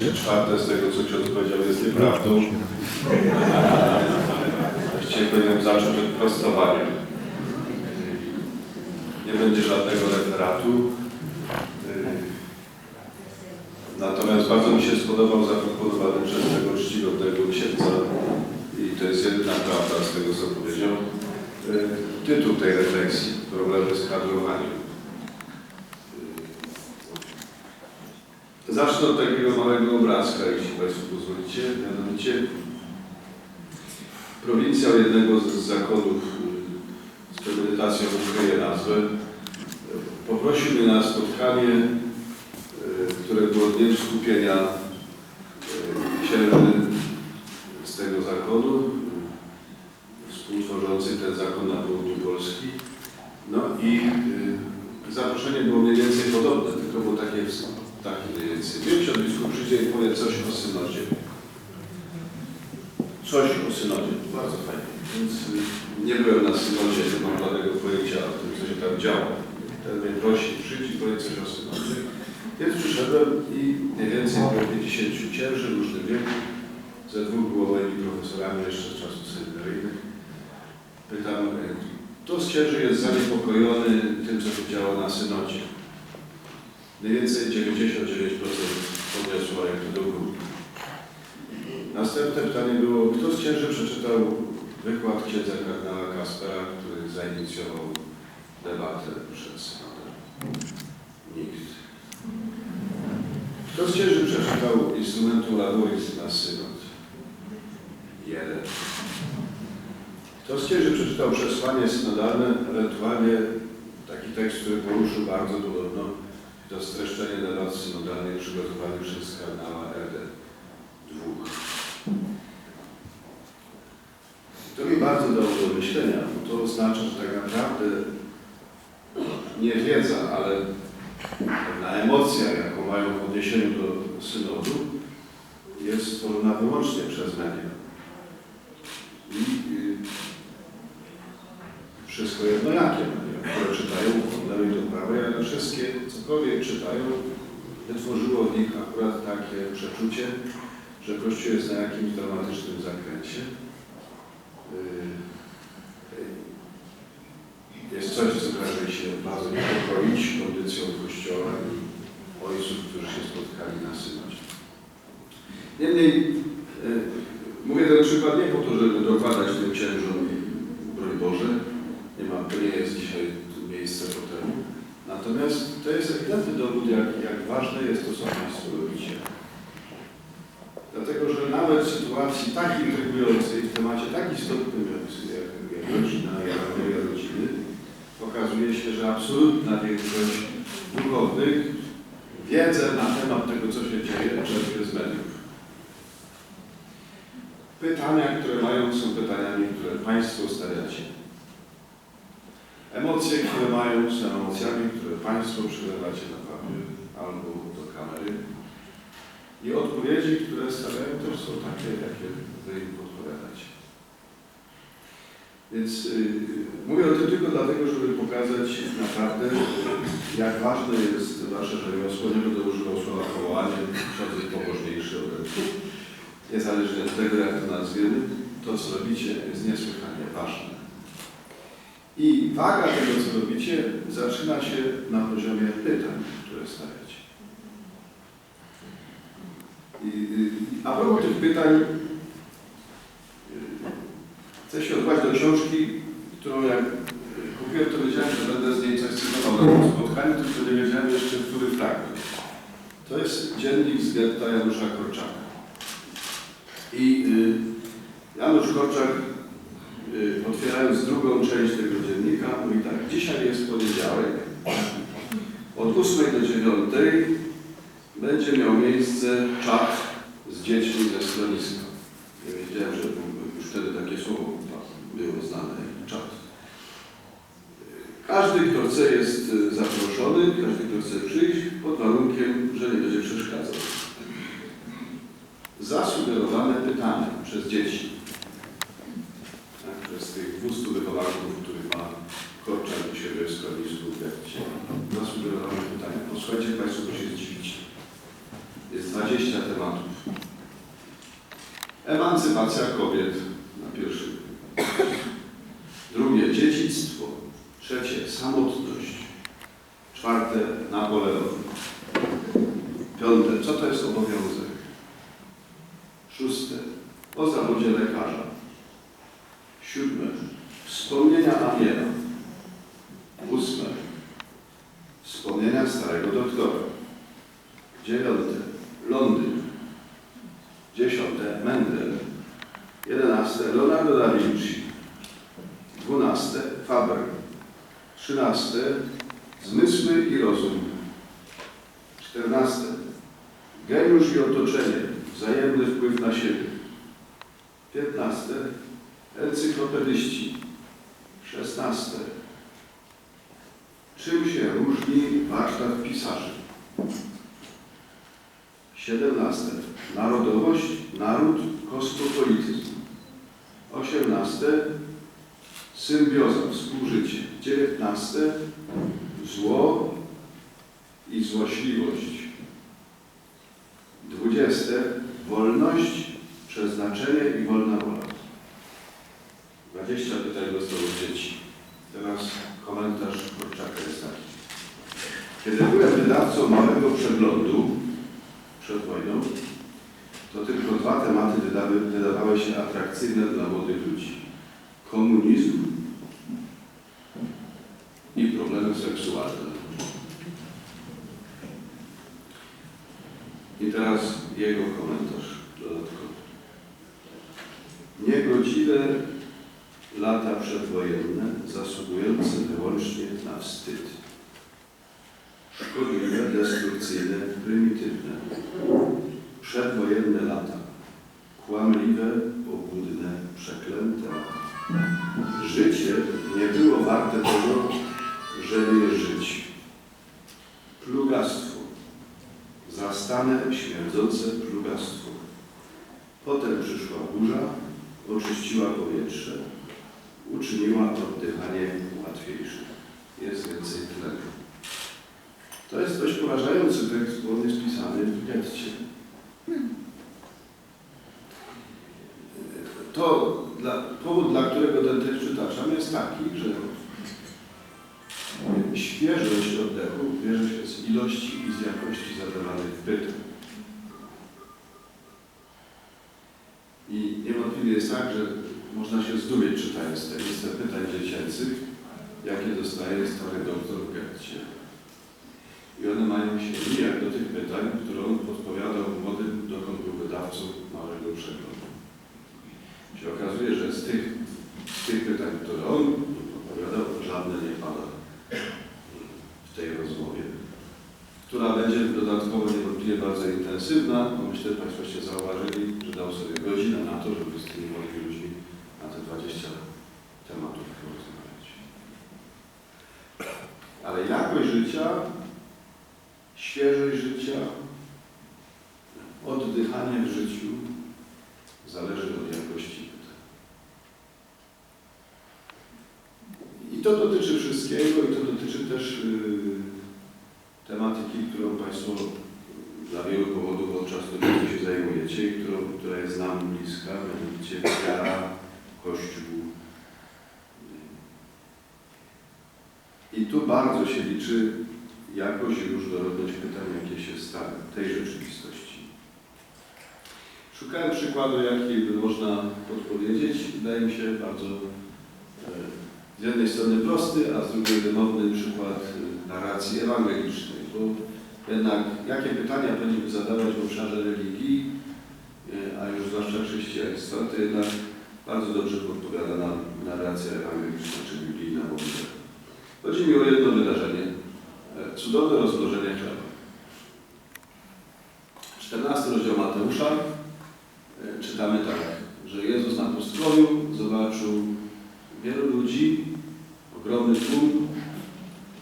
Czwarte z tego, co ksiądz powiedział, jest nieprawdą. Właściwie powinienem zacząć od prostowania. Nie będzie żadnego referatu. Natomiast bardzo mi się spodobał zaproponowany przez tego czcigodnego księdza i to jest jedyna prawda z tego, co powiedział, tytuł tej refleksji, problemy z kadrowaniem. Zacznę od takiego małego obrazka, jeśli Państwo pozwolicie. Mianowicie prowincjał jednego z zakonów y, z premedytacją ukryje nazwę. Poprosił mnie na spotkanie, y, które było dniem skupienia y, księży z tego zakonu, współtworzący ten zakon na południu Polski. No i zaproszenie było mniej więcej podobne, tylko było takie Wiem, ksiądz biskup przyjdzie i powie coś o synodzie. Coś o synodzie. Bardzo fajnie. Więc nie byłem na synodzie, nie mam żadnego pojęcia o tym, co się tam działo. Ten mnie prosi, przyjdź i powiedz coś o synodzie. Więc przyszedłem i mniej więcej było 50 księży w różnym wieku. Ze dwóch było moimi profesorami jeszcze z czasów seminaryjnych. Pytam, y, kto z księży jest zaniepokojony tym, co się działo na synodzie? Mniej więcej 99% podniosło rękę do góry. Następne pytanie było, kto z księży przeczytał wykład księdza kardynała Kaspera, który zainicjował debatę przed synodem? Nikt. Kto z księży przeczytał instrumentu Laboris na synod? Jeden. Kto z księży przeczytał przesłanie synodalne, ewentualnie taki tekst, który poruszył bardzo podobno to streszczenie debat synodalnej przygotowany przez kardynała RD. Dwóch. To mi bardzo dało do myślenia, bo to oznacza, że tak naprawdę nie wiedza, ale pewna emocja, jaką mają w odniesieniu do synodu, jest stworzona wyłącznie przez media. I y, wszystko jednojakie media, które czytają lewej do prawej, ale wszystkie, cokolwiek czytają, wytworzyło w nich akurat takie przeczucie, że Kościół jest na jakimś dramatycznym zakręcie. Yy, Jest coś, co każe się bardzo niepokoić kondycją Kościoła i ojców, którzy się spotkali na synodzie. Niemniej, yy, mówię ten przykład nie po to, żeby dokładać tym księżom, broń Boże, nie ma, to nie jest dzisiaj miejsce. Natomiast to jest ewidentny dowód, jak, jak ważne jest to, co Państwo robicie. Dlatego, że nawet w sytuacji tak intrygującej, w temacie tak istotnym jak, jak rodzina harmonia rodziny, okazuje się, że absolutna większość duchownych wiedzę na temat tego, co się dzieje, czerpie z mediów. Pytania, które mają, są pytaniami, które Państwo stawiacie. Emocje, które mają, są emocjami, które Państwo przylewacie na papier albo do kamery. I odpowiedzi, które stawiają, też są takie, jakie Wy im podpowiadacie. Więc yy, mówię o tym tylko dlatego, żeby pokazać naprawdę, jak ważne jest Wasze rzemiosło. Nie będę używał słowa powołanie, ksiądz jest pobożniejszy ode. Niezależnie od tego, jak to nazwiemy, to, co robicie, jest niesłychanie ważne. I waga tego, co robicie, zaczyna się na poziomie pytań, które stawiacie. I, a propos tych pytań, y, chcę się odwołać do książki, którą jak kupiłem, to wiedziałem, że będę z niej coś cytował na tym spotkaniu, tylko nie wiedziałem jeszcze, który fragment. To jest dziennik z getta Janusza Korczaka. I y, Janusz Korczak Y, otwierając drugą część tego dziennika, mówi tak, dzisiaj jest poniedziałek, od 8 do 9 będzie miał miejsce czat z dziećmi ze schroniska. Nie wiedziałem, że już wtedy takie słowo było znane, czat. Każdy, kto chce jest y, zaproszony, każdy, kto chce przyjść, pod warunkiem, że nie będzie przeszkadzał. Zasugerowane pytanie przez dzieci z tych 200 wychowanków, których ma Korczak u siebie w Posłuchajcie Państwo, bo się zdziwicie. Jest 20 tematów. Emancypacja kobiet na pierwszy. Drugie, dziedzictwo. Trzecie, samotność. Czwarte, Napoleon. Piąte, co to jest obowiązek? Szóste, o zawodzie. 12. Zmysły i rozum. 14. Geniusz i otoczenie. Wzajemny wpływ na siebie. 15. Encyklopedyści. 16. Czym się różni warsztat pisarzy? 17. Narodowość, naród, kosmopolityzm. 18. Symbioza, współżycie. 19. Zło i złośliwość. 20. Wolność, przeznaczenie i wolna wola. 20 pytań dostało dzieci. Teraz komentarz Korczaka jest taki. Kiedy byłem wydawcą małego przeglądu przed wojną, to tylko dwa tematy wydawały się atrakcyjne dla młodych ludzi. Komunizm i problemy seksualne. I teraz jego komentarz dodatkowy. Niegodziwe lata przedwojenne zasługujące wyłącznie na wstyd. Szkodliwe, destrukcyjne, prymitywne. Przedwojenne lata. Kłamliwe, obłudne, przeklęte. Życie nie było warte tego, żeby je żyć. Plugastwo. Zastane, śmierdzące plugastwo. Potem przyszła burza, oczyściła powietrze, uczyniła oddychanie łatwiejsze. Jest więcej tlenu. To jest dość porażający tekst, bo on jest pisany w getcie. To dla, powód, dla którego ten tekst przytaczam, jest taki, że świeżość oddechu bierze się z ilości i z jakości zadawanych pytań. I niewątpliwie jest tak, że można się zdumieć czytając tę listę pytań dziecięcych, jakie dostaje stary doktor w getcie. I one mają się nijak do tych pytań, które on podpowiadał młodym, dokąd był wydawcą małego przeglądu. Się okazuje, że z tych, z tych pytań, które on podpowiadał, żadne nie pada w tej rozmowie, która będzie dodatkowo niewątpliwie bardzo intensywna, bo myślę, że Państwo się zauważyli, że dał sobie godzinę na to, żeby z tymi młodymi ludźmi na te 20 tematów porozmawiać. Ale jakość życia, świeżość życia, oddychanie w życiu zależy od jakości pytań. I to dotyczy wszystkiego i to dotyczy też yy, tematyki, którą Państwo dla wielu powodów od czasu czasu się zajmujecie i którą, która jest nam bliska, mianowicie wiara, Kościół. I tu bardzo się liczy jakość i różnorodność pytań, jakie się stawią w tej rzeczywistości. Szukałem przykładu, jaki by można podpowiedzieć. Wydaje mi się bardzo e, z jednej strony prosty, a z drugiej wymowny przykład e, narracji ewangelicznej. Bo jednak jakie pytania powinniśmy zadawać w obszarze religii, e, a już zwłaszcza chrześcijaństwa, to jednak bardzo dobrze podpowiada nam narracja ewangeliczna czy biblijna modlitwa. Chodzi mi o jedno wydarzenie. E, Cudowne rozmnożenie chleba. 14 rozdział Mateusza e, czytamy tak, że Jezus na pustkowniu zobaczył wielu ludzi, ogromny tłum,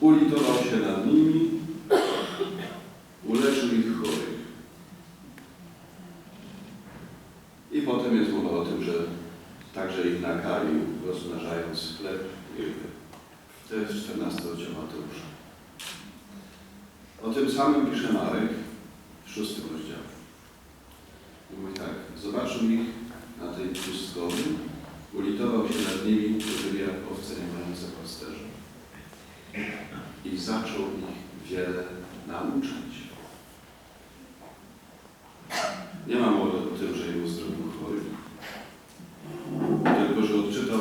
ulitował się nad nimi, uleczył ich chorych. I potem jest mowa o tym, że także ich nakarmił, rozmnażając chleb i rybę. To jest 14 rozdział Mateusza. O tym samym pisze Marek w szóstym rozdziale. Mówi tak, zobaczył ich na tej pustkowi, ulitował się nad nimi, którzy jak owce nie mające pasterza. I zaczął ich wiele nauczać. Nie ma mowy o tym, że je uzdrowił chory, tylko że odczytał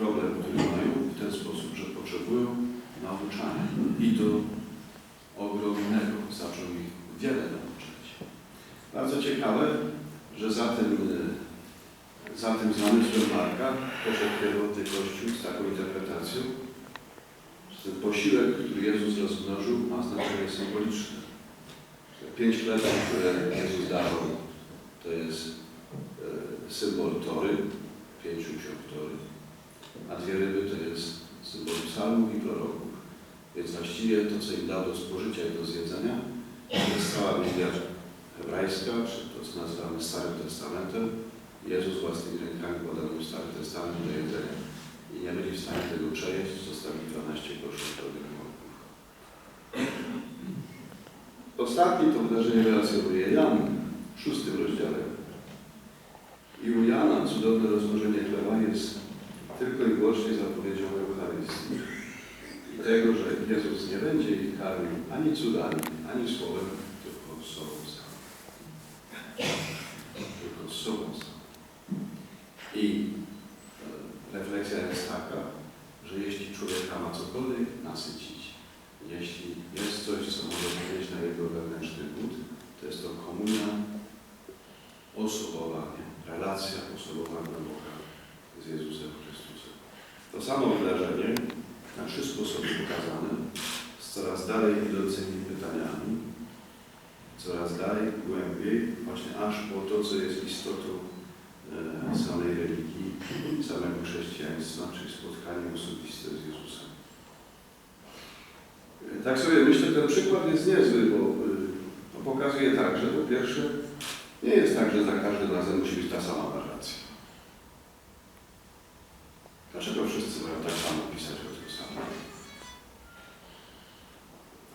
problem, który mają w ten sposób, że potrzebują to ogromnego. Zaczął ich wiele nauczać. Bardzo ciekawe, że za tym, e, za tym zamysłem Marka poszedł pierwotny Kościół z taką interpretacją, że ten posiłek, który Jezus rozmnożył, ma znaczenie symboliczne. Pięć chlebów, które Jezus dawał, to jest e, symbol Tory, pięciu ksiąg Tory, a dwie ryby to jest symbol psalmów i proroków. Więc właściwie to, co im dał do spożycia i do zjedzenia, to jest cała Biblia hebrajska, czy to, co nazywamy Starym Testamentem. Jezus własnymi rękami podał im Stary Testament do jedzenia. I nie byli w stanie tego przejeść, zostawili 12 groszy pełnych worków. Ostatni to wydarzenie relacjonuje Jan w szóstym rozdziale. I u Jana cudowne rozłożenie chleba jest tylko i wyłącznie zapowiedzią Eucharystii. Tego, że Jezus nie będzie ich karmił ani cudami, ani słowem, tylko sobą samym. Tylko sobą samym. I e, refleksja jest taka, że jeśli człowieka ma cokolwiek nasycić, jeśli jest coś, co może powiedzieć na jego wewnętrzny głód, to jest to komunia osobowa, nie? relacja osobowa głęboka z Jezusem Chrystusem. To samo wydarzenie, na trzy sposoby pokazane, z coraz dalej idącymi pytaniami, coraz dalej, głębiej, właśnie aż po to, co jest istotą e, samej religii, samego chrześcijaństwa, czyli spotkanie osobiste z Jezusem. E, Tak sobie myślę, ten przykład jest niezły, bo to pokazuje tak, że po pierwsze nie jest tak, że za każdym razem musi być ta sama narracja. Dlaczego wszyscy mają tak samo pisać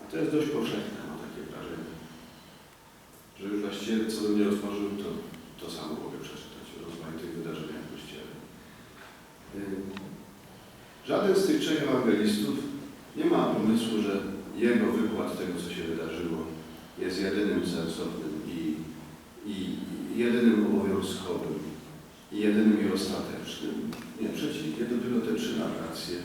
A to jest dość powszechne, mam takie wrażenie. Że już właściwie co bym nie otworzył, to to samo mogę przeczytać o rozmaitych wydarzeniach w Kościele. Żaden z tych trzech ewangelistów nie ma pomysłu, że jego wykład tego, co się wydarzyło, jest jedynym sensownym i i jedynym obowiązkowym, i jedynym i ostatecznym. Nie, przeciwnie, dopiero te trzy narracje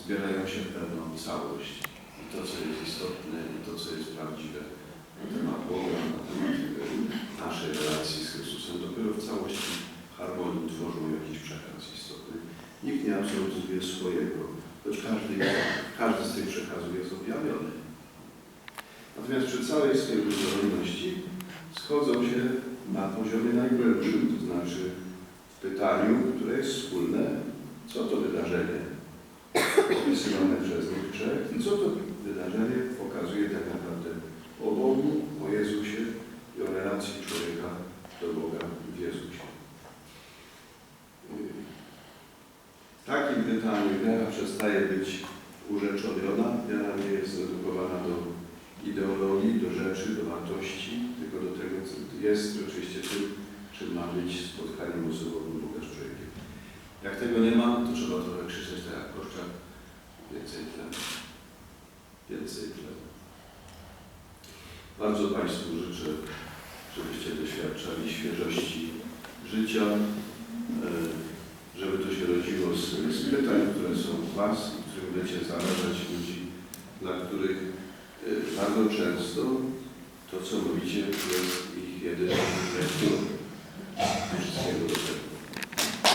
zbierają się w pewną całość. I to, co jest istotne, i to, co jest prawdziwe na temat Boga, na temat naszej relacji z Chrystusem, dopiero w całości harmonii tworzą jakiś przekaz istotny. Nikt nie absolutizuje swojego, choć każdy, każdy z tych przekazów jest objawiony. Natomiast przy całej swojej różnorodności schodzą się na poziomie najgłębszym, to znaczy w pytaniu, które jest wspólne, co to wydarzenie trzech i co to wydarzenie pokazuje tak naprawdę o Bogu, o Jezusie i o relacji człowieka do Boga w Jezusie. Takim pytaniu wiara przestaje być urzeczoniona, wiara nie jest zredukowana do ideologii, do rzeczy, do wartości, tylko do tego, co jest oczywiście tym, czym ma być spotkaniem osobowym Boga z człowiekiem. Jak tego nie ma, to trzeba trochę krzyczeć tak jak Koszczak, więcej tlenu. Więcej tlenu. Bardzo Państwu życzę, żebyście doświadczali świeżości życia, e, żeby to się rodziło z, z pytań, które są w Was i którym będziecie zarażać ludzi, dla których e, bardzo często to, co mówicie, jest ich jedynym efektem wszystkiego do tego.